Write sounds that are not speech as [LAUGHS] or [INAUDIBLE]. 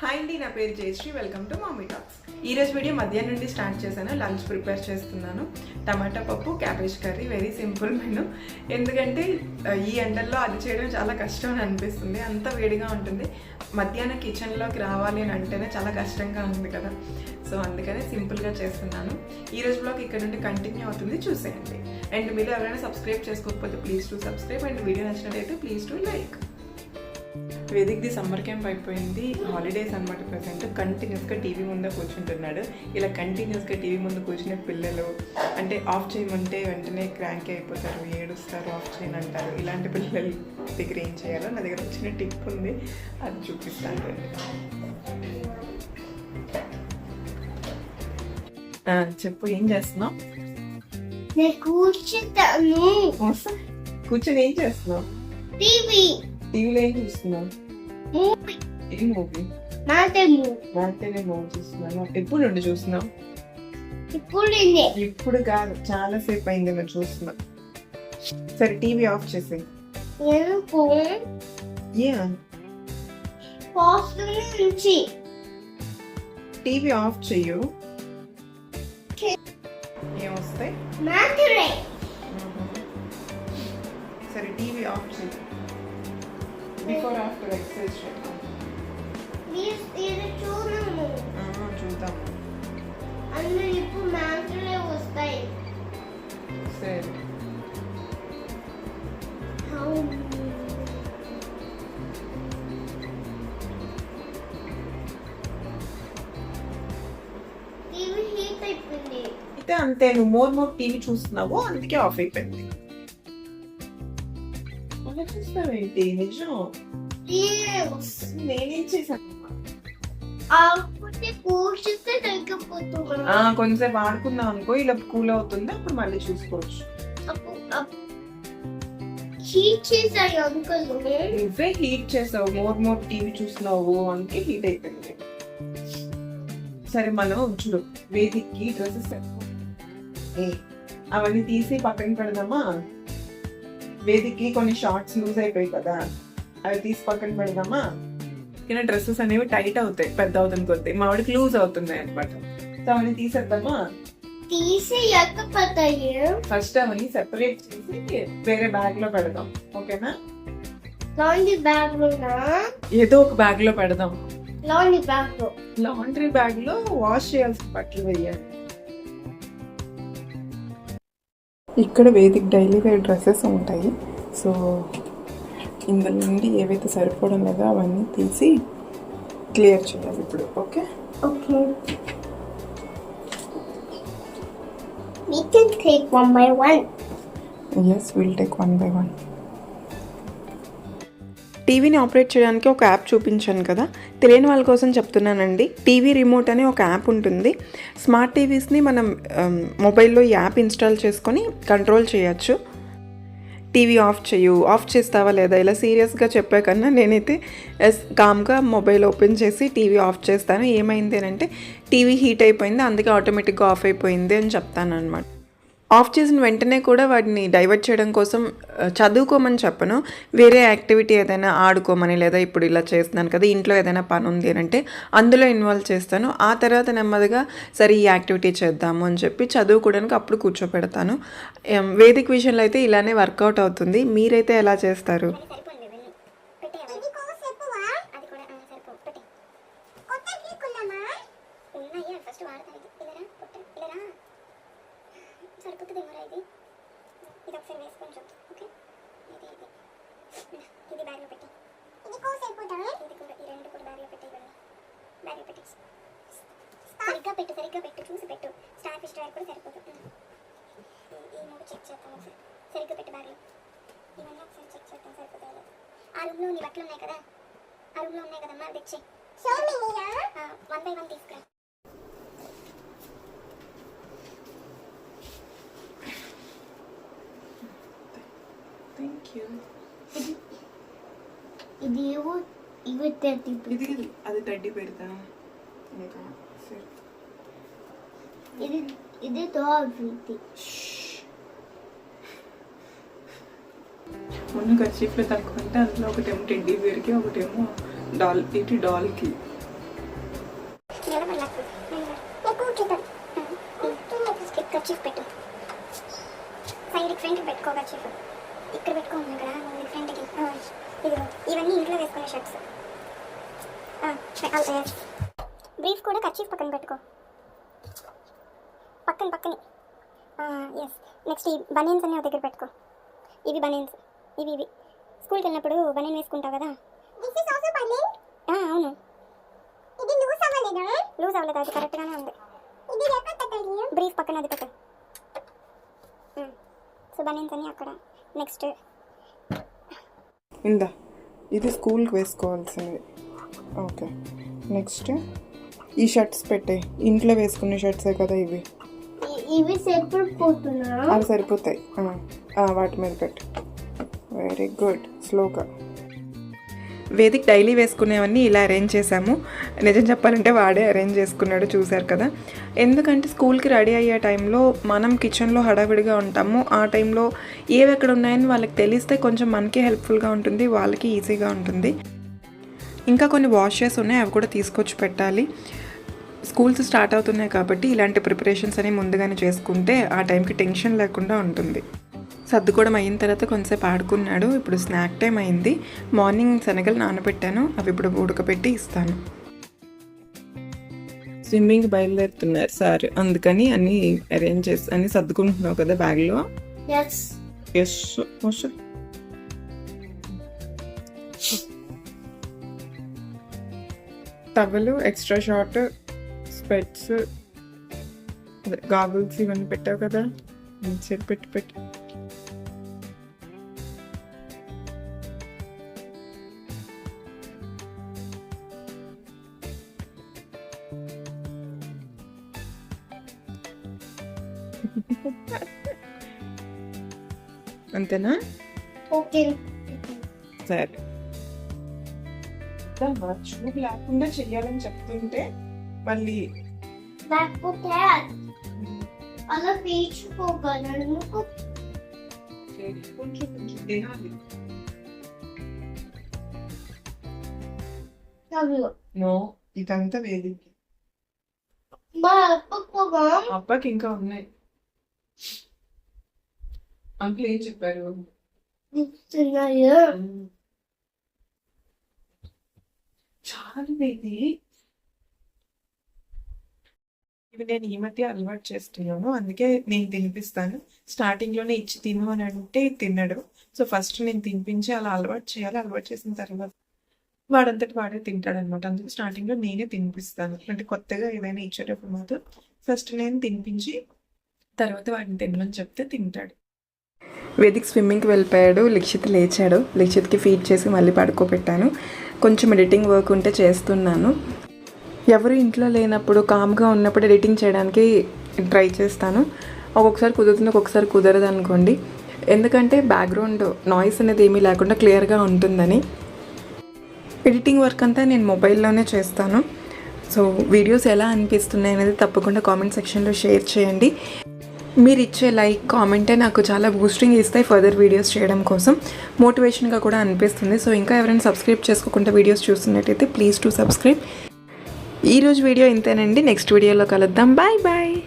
Hi అండి నా పేరు Jayashree. Welcome to Mummy Talks ఈరోజు వీడియో మధ్యాహ్నం నుండి స్టార్ట్ చేశాను. లంచ్ ప్రిపేర్ చేస్తున్నాను. టమాటా పప్పు cabbage curry very simple menu ఎందుకంటే ఈ ఎండల్లో అది చేయడం చాలా కష్టం అని అనిపిస్తుంది. అంత వేడిగా ఉంటుంది. మధ్యాహ్నం కిచెన్లోకి రావాలి అని అంటేనే చాలా కష్టంగా ఉంది కదా. సో అందుకనే సింపుల్గా చేస్తున్నాను. ఈ రోజు బ్లాగ్ ఇక్కడ నుండి కంటిన్యూ అవుతుంది. చూసేయండి. అండ్ మీరు ఎవరైనా సబ్స్క్రైబ్ చేసుకోకపోతే please to subscribe and video నచ్చినట్టయితే ప్లీజ్ టు లైక్ వేదిక్ది సమ్మర్ క్యాంప్ అయిపోయింది. హాలిడేస్ అనమాట ప్రజెంట్ కంటిన్యూస్గా టీవీ ముందే కూర్చుంటున్నాడు. ఇలా కంటిన్యూస్గా టీవీ ముందు కూర్చునే పిల్లలు అంటే ఆఫ్ చేయమంటే వెంటనే క్రాంక్ అయిపోతారు ఏడుస్తారు ఆఫ్ చేయని అంటారు ఇలాంటి పిల్లలు దగ్గర ఏం చేయాలో నా దగ్గర వచ్చిన టిప్ ఉంది. అది చూపిస్తాను. చెప్పు ఏం చేస్తున్నావు? నేను కూర్చుంటాను. కూర్చొని ఏం చేస్తున్నావు? టీవీ టీవీలో ఏం చూస్తున్నావు ఏ మూవీ మాటలు నాతేనే మూవీ చూస్తున్నాను ఎప్పుడు నుండి చూస్తున్నావు ఇప్పుడు. ఇప్పుడు కాదు చాలా సేపు అయింది నేను చూస్తున్నా సరే టీవీ ఆఫ్ చేసి టీవీ ఆఫ్ చెయ్యు. ఏమొస్తాయి? సరే టీవీ ఆఫ్ చెయ్యి. బిఫోర్ ఆఫ్టర్ ఎక్సర్సైజ్ చేద్దాం. అందులో ఇప్పుడు మాటలే వస్తాయి. సరే. టీవీ హీట్ అయిపోయింది. అయితే అంతే నువ్వు మోర్ మోర్ టీవీ చూస్తున్నావు అందుకే ఆఫ్ అయిపోయింది. అలా చూస్తావేంటి నిజం. నేనేం చేశాను కొంచెంసేపు ఆడుకుందాం అనుకో ఇలా కూల్ అవుతుంది అప్పుడు మళ్ళీ చూసుకోవచ్చు హీట్ చేశాయి అంకుల్ నువ్వే హీట్ చేసావు మోర్ మోర్ టీవీ చూస్తున్నావు అందుకే హీట్ అయిపోయింది సరే మనం చూడు వేదిక్కి డ్రెస్సెస్ అవన్నీ తీసి పక్కన పెడదామా వేదిక్కి కొన్ని షార్ట్స్ లూజ్ అయిపోయాయి కదా అవి తీసి పక్కన పెడదామా? కింద డ్రెస్సెస్ అనేవి టైట్ అవుతాయి పెద్ద అవుతుంది కొద్ది మా వాడికి లూజ్ అవుతున్నాయి అనమాట సో అవన్నీ తీసేద్దామా? ఫస్ట్ అవన్నీ సెపరేట్ చేసి వేరే బ్యాగ్లో పెడదాం. ఓకేనా? లాండ్రీ బ్యాగ్ లోనా ఏదో ఒక బ్యాగ్లో పెడదాం. లాండ్రీ బ్యాగ్లో. లాండ్రీ బ్యాగ్లో వాష్ చేయాల్సిన బట్టలు వేయాలి. ఇక్కడ వేదిక్ డైలీ వేర్ డ్రెస్సెస్ ఉంటాయి. సో ఇందులో నుండి ఏవైతే సరిపోవడం లేదో అవన్నీ తీసి క్లియర్ చేయాలి ఇప్పుడు okay? Okay. We can take one by one. Yes will take one by one టీవీని ఆపరేట్ చేయడానికి ఒక యాప్ చూపించాను కదా. తెలియని వాళ్ళ కోసం చెప్తున్నానండి. టీవీ రిమోట్ అనే ఒక యాప్ ఉంటుంది. స్మార్ట్ టీవీస్ని మనం మొబైల్లో ఈ యాప్ ఇన్స్టాల్ చేసుకొని కంట్రోల్ చేయొచ్చు. టీవీ ఆఫ్ చేయు ఆఫ్ చేస్తావా లేదా? ఇలా సీరియస్గా చెప్పే కన్నా నేనైతే ఎస్ కామ్గా మొబైల్ ఓపెన్ చేసి టీవీ ఆఫ్ చేస్తాను. ఏమైంది అని అంటే టీవీ హీట్ అయిపోయింది అందుకే ఆటోమేటిక్గా ఆఫ్ అయిపోయింది అని చెప్తాను అనమాట ఆఫ్ చేసిన వెంటనే కూడా వాటిని డైవర్ట్ చేయడం కోసం చదువుకోమని చెప్పను. వేరే యాక్టివిటీ ఏదైనా ఆడుకోమని లేదా ఇప్పుడు ఇలా చేస్తున్నాను కదా ఇంట్లో ఏదైనా పని ఉంది అని అంటే అందులో ఇన్వాల్వ్ చేస్తాను. ఆ తర్వాత నెమ్మదిగా సరే ఈ యాక్టివిటీ చేద్దాము అని చెప్పి చదువుకోవడానికి అప్పుడు కూర్చోపెడతాను. వేదిక విషయంలో అయితే ఇలానే వర్కౌట్ అవుతుంది. మీరైతే ఎలా చేస్తారు సరిపోతుందేమోరా ఇది ఇది ఒకసారి వేసుకొని చూద్దాం ఓకే? ఇది ఇది. ఇది బ్యాగ్లో పెట్టి. ఇది కో సరిపోతావా ఇది కూడా ఈ రెండు కూడా బ్యాగ్లో పెట్టి ఇవ్వండి. బ్యాగ్లో పెట్టి. సరిగ్గా పెట్టు సరిగ్గా పెట్టు. చూసి పెట్టు. స్టార్ ఫిష్ డ్రైవర్ కూడా సరిపోతుంది ఈ- మూడు చెక్ చేద్దాం ఒకసారి. సరిగ్గా పెట్టు బ్యాగ్లో ఇవన్నీ ఒకసారి చెక్ చేద్దాం సరిపోతాయి ఆ రూమ్లో నీ బట్టలు ఉన్నాయి కదా? ఆ రూమ్లో ఉన్నాయి కదమ్మా? తెచ్చి వన్ బై వన్ తీసుకురా. ఇది ఇవి థర్టీ ఇది అది థర్టీ పెడతా సరే. ఇది ఇది తోటి ముందు ఖర్చీఫ్లో తలుకుంటే అందులో ఒకటేమో టెడ్డీ బేర్కి ఒకటేమో డాల్ ఇటు డాల్కి. ఖర్చీఫ్ పెట్టు. సైడ్ ఫ్రెండ్ పెట్టుకో ఖర్చీఫ్. ఇక్కడ పెట్టుకోండి ఇక్కడ ఫ్రంట్కి. ఇది ఇవన్నీ ఇంట్లో వేసుకునే షర్ట్స్. బ్రీఫ్ కూడా కర్చీఫ్ పక్కన పెట్టుకో. పక్కన పక్కనే. ఎస్ నెక్స్ట్ ఈ బనీన్స్ అన్ని ఒక దగ్గర పెట్టుకో. ఇవి బనీన్స్ ఇవి ఇవి. స్కూల్కి వెళ్ళినప్పుడు బనీన్ వేసుకుంటావు కదా? అవును. ఇది లూజ్ అవ్వలేదా? అది కరెక్ట్గానే ఉంది. బ్రీఫ్ పక్కన అది పెట్టు. సో బనీన్స్ అన్ని అక్కడ. నెక్స్ట్. ఇందా ఇది స్కూల్కి వేసుకోవాల్సింది. Okay next. ఈ షర్ట్స్ పెట్టే ఇంట్లో వేసుకునే షర్ట్సే కదా ఇవి. ఇవి అవి సరిపోతాయి. వాటి మీద పెట్టు. వెరీ గుడ్ స్లోగా వేదిక్ డైలీ వేసుకునేవన్నీ ఇలా అరేంజ్ చేశాము. నిజం చెప్పాలంటే వాడే అరేంజ్ చేసుకున్నాడు చూశారు కదా. ఎందుకంటే స్కూల్కి రెడీ అయ్యే టైంలో మనం కిచెన్లో హడావిడిగా ఉంటాము. ఆ టైంలో ఏవి ఎక్కడ ఉన్నాయని వాళ్ళకి తెలిస్తే కొంచెం మనకి హెల్ప్ఫుల్గా ఉంటుంది వాళ్ళకి ఈజీగా ఉంటుంది. ఇంకా కొన్ని వాషెస్ ఉన్నాయి అవి కూడా తీసుకొచ్చి పెట్టాలి. స్కూల్స్ స్టార్ట్ అవుతున్నాయి కాబట్టి ఇలాంటి ప్రిపరేషన్స్ అని ముందుగానే చేసుకుంటే ఆ టైంకి టెన్షన్ లేకుండా ఉంటుంది. సర్దుకోవడం అయిన తర్వాత కొంతసేపు ఆడుకున్నాడు. ఇప్పుడు స్నాక్ టైం అయింది. మార్నింగ్ శనగలు నానబెట్టాను. అవి ఇప్పుడు ఉడకబెట్టి ఇస్తాను. స్విమ్మింగ్ బయలుదేరుతున్నారు సార్. అందుకని అన్ని అరేంజ్ చేసి అన్ని సర్దుకుంటున్నావు కదా బ్యాగ్లో? Yes yes towel extra short specs goggles ఇవన్నీ పెట్టావు కదా? సరి పెట్టి పెట్టి. [LAUGHS] అంతేనా? ఓకే. సరే. వర్క్ లేకుండా చెయ్యాలని చెప్తుంటే మళ్ళీ లేకపోతే అలా పీచుకోగలను కొంచెం కొంచెం తినాలి. నో ఇదంతా వేదిక అబ్బాకి ఇంకా ఉన్నాయి. అంకుల్ ఏం చెప్పారు. చాలా వేది ఇవి నేను ఈ మధ్య అలవాటు చేస్తున్నాను. అందుకే నేను తినిపిస్తాను. స్టార్టింగ్లోనే ఇచ్చి తిను అని అంటే తినడు. సో ఫస్ట్ నేను తినిపించి అలా అలవాటు చేయాలి. అలవాటు చేసిన తర్వాత వాడంతటి వాడే తింటాడు అనమాట అందుకే స్టార్టింగ్లో నేనే తినిపిస్తాను. అంటే కొత్తగా ఏదైనా ఇచ్చేటప్పుడు మాత్రం ఫస్ట్ నేను తినిపించి తర్వాత వాడిని తినమని చెప్తే తింటాడు. వేదిక్ స్విమ్మింగ్కి వెళ్ళిపోయాడు లిక్షిత్ లేచాడు. లిక్షిత్కి ఫీడ్ చేసి మళ్ళీ పడుకోబెట్టాను. కొంచెం ఎడిటింగ్ వర్క్ ఉంటే చేస్తున్నాను. ఎవరు ఇంట్లో లేనప్పుడు కామ్గా ఉన్నప్పుడు ఎడిటింగ్ చేయడానికి ట్రై చేస్తాను. ఒక్కొక్కసారి కుదురుతుంది ఒక్కొక్కసారి కుదరదు అనుకోండి. ఎందుకంటే బ్యాక్గ్రౌండ్ నాయిస్ అనేది ఏమీ లేకుండా క్లియర్గా ఉంటుందని. ఎడిటింగ్ వర్క్ అంతా నేను మొబైల్లోనే చేస్తాను. సో వీడియోస్ ఎలా అనిపిస్తున్నాయి అనేది తప్పకుండా కామెంట్ సెక్షన్లో షేర్ చేయండి. మీరు ఇచ్చే లైక్ కామెంటే నాకు చాలా బూస్టింగ్ ఇస్తాయి ఫర్దర్ వీడియోస్ చేయడం కోసం. మోటివేషన్గా కూడా అనిపిస్తుంది. సో ఇంకా ఎవరైనా సబ్స్క్రైబ్ చేసుకోకుండా వీడియోస్ చూస్తున్నట్టయితే ప్లీజ్ టు సబ్స్క్రైబ్ ఈరోజు వీడియో ఇంతేనండి. నెక్స్ట్ వీడియోలో కలుద్దాం. Bye bye